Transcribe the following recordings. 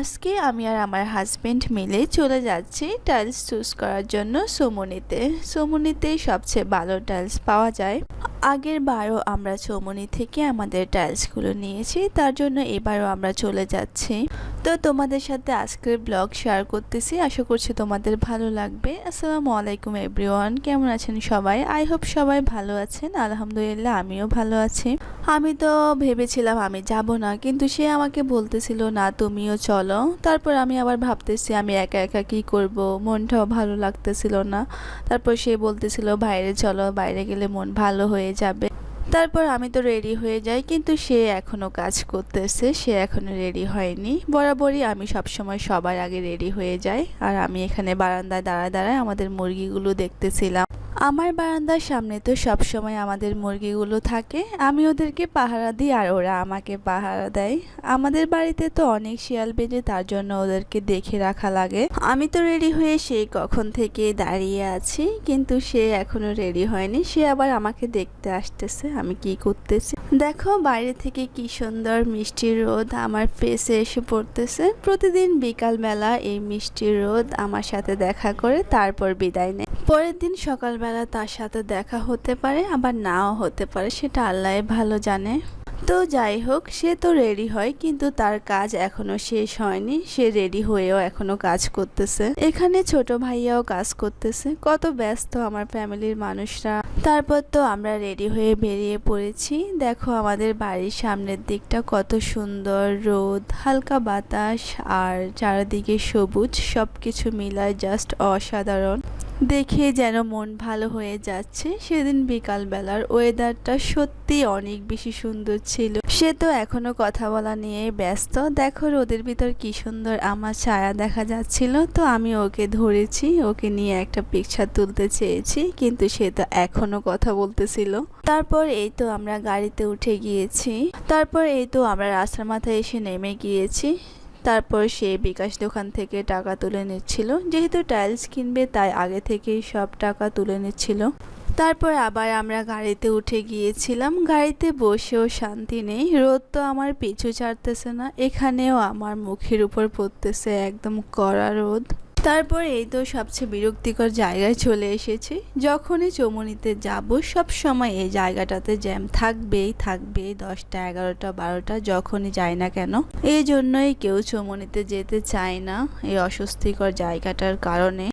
আজকে আমি আর আমার হাজব্যান্ড মিলে চলে যাচ্ছি টাইলস চুজ করার জন্য সোমনিতে। সোমনিতে সবচেয়ে ভালো টাইলস পাওয়া যায়। আগের বারও আমরা চৌমনি থেকে আমাদের টাইলসগুলো নিয়েছি, তার জন্য এবারও আমরা চলে যাচ্ছি। তো তোমাদের সাথে আজকের ব্লগ শেয়ার করতেছি, আশা করছি তোমাদের ভালো লাগবে। আসসালামু আলাইকুম এভরিওয়ান কেমন আছেন সবাই? আই হোপ সবাই ভালো আছেন। আলহামদুলিল্লাহ, আমিও ভালো আছি। আমি তো ভেবেছিলাম আমি যাব না, কিন্তু সে আমাকে বলতেছিল, না, তুমিও চলো। তারপর আমি আবার ভাবতেছি আমি একা একা কি করব, মনটাও ভালো লাগতেছিল না। তারপর সে বলতেছিল, বাইরে চলো, বাইরে গেলে মন ভালো হয়ে যাবে। তারপর আমি তো রেডি হয়ে যাই, কিন্তু সে এখনও কাজ করতেছে, সে এখনও রেডি হয়নি। বরাবরই আমি সবসময় সবার আগে রেডি হয়ে যাই, আর আমি এখানে বারান্দায় দাঁড়ায় দাঁড়ায় আমাদের মুরগিগুলো দেখতেছিলাম। আমার বারান্দার সামনে তো সব সময় আমাদের মুরগিগুলো থাকে। আমি ওদেরকে পাহারা দিই আর ওরা আমাকে পাহারা দেয়। আমাদের বাড়িতে তো অনেক শিয়াল বেজে তার জন্য ওদেরকে দেখে রাখা লাগে। আমি তো রেডি হয়ে সেই কখন থেকে দাঁড়িয়ে আছি, কিন্তু সে এখনও রেডি হয়নি। সে আবার আমাকে দেখতে আসতেছে, আমি কি করতেছি? দেখো বাইরে থেকে কি সুন্দর মিষ্টি রোদ আমার ফেসে এসে পড়তেছে। প্রতিদিন বিকালবেলা এই মিষ্টি রোদ আমার সাথে দেখা করে, তারপর বিদায় নেয়। পরের দিন সকালবেলা তার সাথে দেখা হতে পারে, আবার নাও হতে পারে, সেটা আল্লাহ ভালো জানে। তো যাই হোক, সে তো রেডি হয়, কিন্তু তার কাজ এখনও শেষ হয়নি। সে রেডি হয়েও এখনও কাজ করতেছে। এখানে ছোট ভাইয়াও কাজ করতেছে। কত ব্যস্ত আমার ফ্যামিলির মানুষরা। তারপর তো আমরা রেডি হয়ে বেরিয়ে পড়েছি। দেখো আমাদের বাড়ির সামনের দিকটা কত সুন্দর রোদ, হালকা বাতাস, আর চারিদিকে সবুজ, সবকিছু মিলায় জাস্ট অসাধারণ। দেখে যেন মন ভালো হয়ে যাচ্ছে। সেদিন বিকালবেলার ওয়েদারটা সত্যি অনেক বেশি সুন্দর ছিল। সে তো এখনও কথা বলা নিয়ে ব্যস্ত। দেখো রোদের ভিতর কি সুন্দর আমার ছায়া দেখা যাচ্ছিল। তো আমি ওকে ধরেছি, ওকে নিয়ে একটা পিকচার তুলতে চেয়েছি, কিন্তু সে তো এখনও কথা বলতেছিল। তারপর এই তো আমরা গাড়িতে উঠে গিয়েছি। তারপর এই তো আমরা রাস্তার মাথায় এসে নেমে গিয়েছি। তারপর সে বিকাশ দোকান থেকে টাকা তুলে নিচ্ছিল। যেহেতু টাইলস কিনবে, তাই আগে থেকেই সব টাকা তুলে নিচ্ছিল। তারপর আবার আমরা গাড়িতে উঠে গিয়েছিলাম। গাড়িতে বসেও শান্তি নেই। রোদ তো আমার পিছু ছাড়তেছে না, এখানেও আমার মুখের উপর পড়তেছে একদম কড়া রোদ। তারপর এই তো সবচেয়ে বিরক্তিকর জায়গায় চলে এসেছি। যখনই চমনিতে যাব, সব সময় এই জায়গাটাতে জ্যাম থাকবেই থাকবে দশটা, এগারোটা, বারোটা, যখনই যাই না কেন। এই জন্যই কেউ চমনিতে যেতে চায় না এই অস্বস্তিকর জায়গাটার কারণে।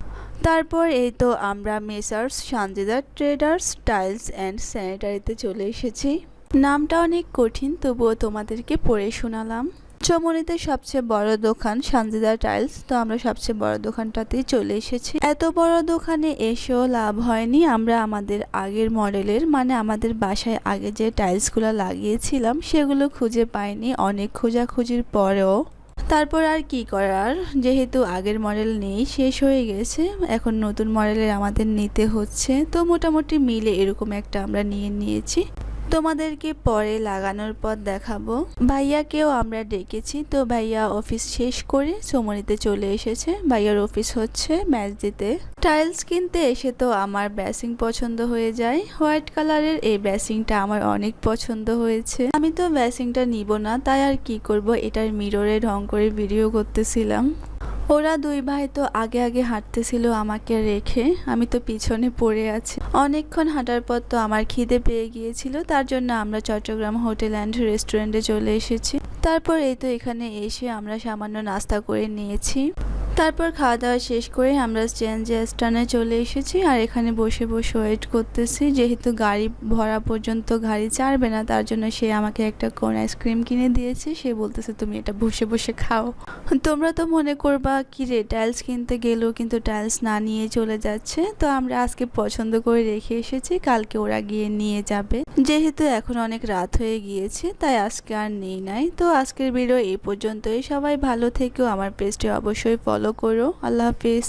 তারপর এই তো আমরা Messrs, Sanjida, traders, tiles and স্যানিটারিতে চলে এসেছি। নামটা অনেক কঠিন, তবুও তোমাদেরকে পড়ে শোনালাম। চমনিতে সবচেয়ে বড় দোকান সানজিদা টাইলস। তো আমরা সবচেয়ে বড় দোকানটাতেই চলে এসেছি। এত বড় দোকানে এসেও লাভ হয়নি। আমরা আমাদের আগের মডেলের মানে আমাদের বাসায় আগে যে টাইলসগুলো লাগিয়েছিলাম, সেগুলো খুঁজে পাইনি। অনেক খোঁজাখুঁজির পরেও। তারপর আর কি করার? যেহেতু আগের মডেল নেই, শেষ হয়ে গেছে। এখন নতুন মডেলের আমাদের নিতে হচ্ছে। তো মোটামুটি মিলে এরকম একটা আমরা নিয়ে নিয়েছি। তোমাদেরকে পরে লাগানোর পর দেখাবো। ভাইয়াকেও আমরা ডেকেছি, তো ভাইয়া অফিস শেষ করে চমনিতে চলে এসেছে। ভাইয়ার অফিস হচ্ছে ম্যাচ দিতে টাইলস কিনতে এসে তো আমার ব্যাসিং পছন্দ হয়ে যায়। হোয়াইট কালারের এই ব্যাসিংটা আমার অনেক পছন্দ হয়েছে। আমি তো ব্যাসিংটা নিব না, তাই আর কি করব? এটার মিররে ঢং করে ভিডিও করতেছিলাম। ওরা দুই ভাই তো আগে আগে হাঁটতেছিল আমাকে রেখে, আমি তো পিছনে পড়ে আছি। অনেকক্ষণ হাঁটার পর তো আমার খিদে পেয়ে গিয়েছিল, তার জন্য আমরা চট্টগ্রাম হোটেল অ্যান্ড রেস্টুরেন্টে চলে এসেছি। তারপর এই তো এখানে এসে আমরা সামান্য নাস্তা করে নিয়েছি। তারপর খাওয়া দাওয়া শেষ করে আমরা চেঞ্জ স্টানে চলে এসেছি আর এখানে বসে বসে ওয়েট করতেছি। যেহেতু গাড়ি ভরা পর্যন্ত গাড়ি চাড়বে না, তার জন্য সে আমাকে একটা কোন আইসক্রিম কিনে দিয়েছে। সে বলতেছে, তুমি এটা বসে বসে খাও। তোমরা তো মনে করবা, কি রে টাইলস কিনতে গেলেও কিন্তু টাইলস না নিয়ে চলে যাচ্ছে। তো আমরা আজকে পছন্দ করে রেখে এসেছি, কালকে ওরা গিয়ে নিয়ে যাবে। যেহেতু এখন অনেক রাত হয়ে গিয়েছে, তাই আজকে আর নেই নাই। তো আজকের ভিডিও এই পর্যন্তই। সবাই ভালো থেকেও আমার পেজটি অবশ্যই ফলো করো। আল্লাহ হাফিজ।